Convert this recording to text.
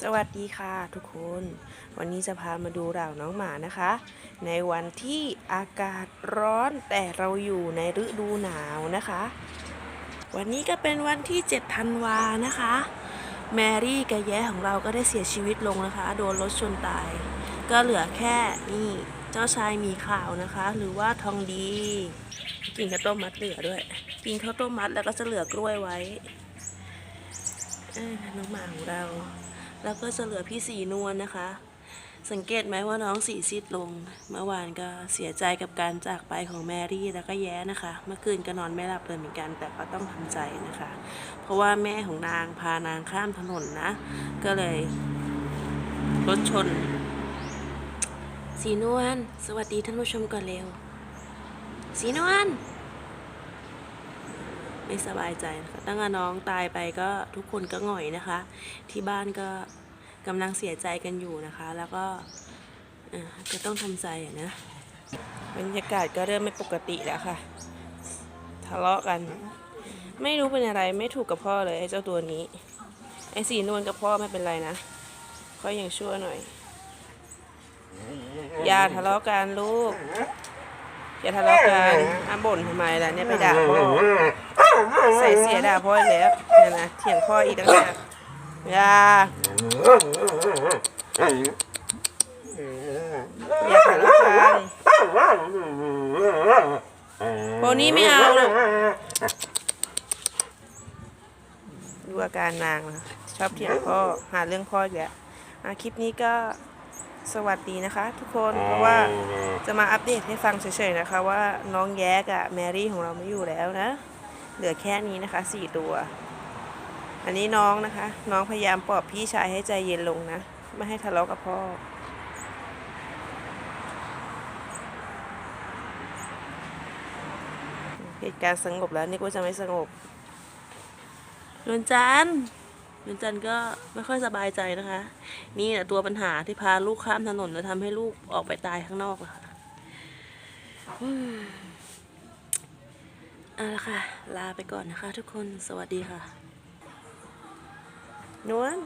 สวัสดีค่ะทุกคน วันนี้จะพามาดูเหล่าน้องหมานะคะ ในวันที่อากาศร้อนแต่เราอยู่ในฤดูหนาวนะคะ วันนี้ก็เป็นวันที่7ธันวานะคะ แมรี่กับแย้ของเราก็ได้เสียชีวิตลงนะคะ โดนรถชนตาย ก็เหลือแค่นี่เจ้าชายมีข่าวนะคะ หรือว่าทองดี กินข้าวต้มมัดเหลือด้วย กินข้าวต้มมัดแล้วก็จะเหลือกล้วยไว้น้องหมาของเรา แล้วก็จะเหลือพี่สีนวลนะคะ สังเกตไหมว่าน้องสีซีดลง เมื่อวานก็เสียใจกับการจากไปของแมรี่แล้วก็แย้นะคะ เมื่อคืนก็นอนไม่หลับเลยเหมือนกัน แต่ก็ต้องทำใจนะคะ เพราะว่าแม่ของนางพานางข้ามถนนนะ ก็เลยรถชน สีนวลสวัสดีท่านผู้ชมก่อนเร็ว สีนวล ไม่สบายใจนะคะตั้งแต่น้องตายไปก็ทุกคนก็หงอยนะคะ ที่บ้านก็กำลังเสียใจกันอยู่นะคะ แล้วก็เอ่อก็ต้องทำใจนะบรรยากาศก็เริ่มไม่ปกติแล้วค่ะ ทะเลาะกัน ไม่รู้เป็นอะไรไม่ถูกกับพ่อเลยไอ้เจ้าตัวนี้ ไอ้สีนวลกับพ่อไม่เป็นไรนะก็ยังชั่วหน่อย อย่าทะเลาะกันลูก อย่าทะเลาะกันอ้าบ่นทำไมล่ะเนี่ยไปด่าพ่อ ใส่เสียดาพ่อแล้วเนี่ยนะเถียงพ่ออีกต่างหากอยาอย่าทะเลาะกันโพนี่ไม่เอาลูกดูอาการนางนะชอบเถียงพ่อหาเรื่องพ่ออีกแล้วอะคลิปนี้ก็สวัสดีนะคะทุกคนเพราะว่าจะมาอัปเดตให้ฟังเฉยๆนะคะ ว่าน้องแยกับแมรี่ของเราไม่อยู่แล้วนะ เหลือแค่นี้นะคะสี่ตัว อันนี้น้องนะคะ น้องพยายามปลอบพี่ชายให้ใจเย็นลงนะ ไม่ให้ทะเลาะกับพ่อ เหตุการณ์สงบแล้วนี่ก็จะไม่สงบนวลจันทร์นวลจันทร์ก็ไม่ค่อยสบายใจนะคะ นี่แหละตัวปัญหาที่พาลูกข้ามถนนแล้วทำให้ลูกออกไปตายข้างนอกนะคะ เอาละค่ะ ลาไปก่อนนะคะทุกคน สวัสดีค่ะ นวล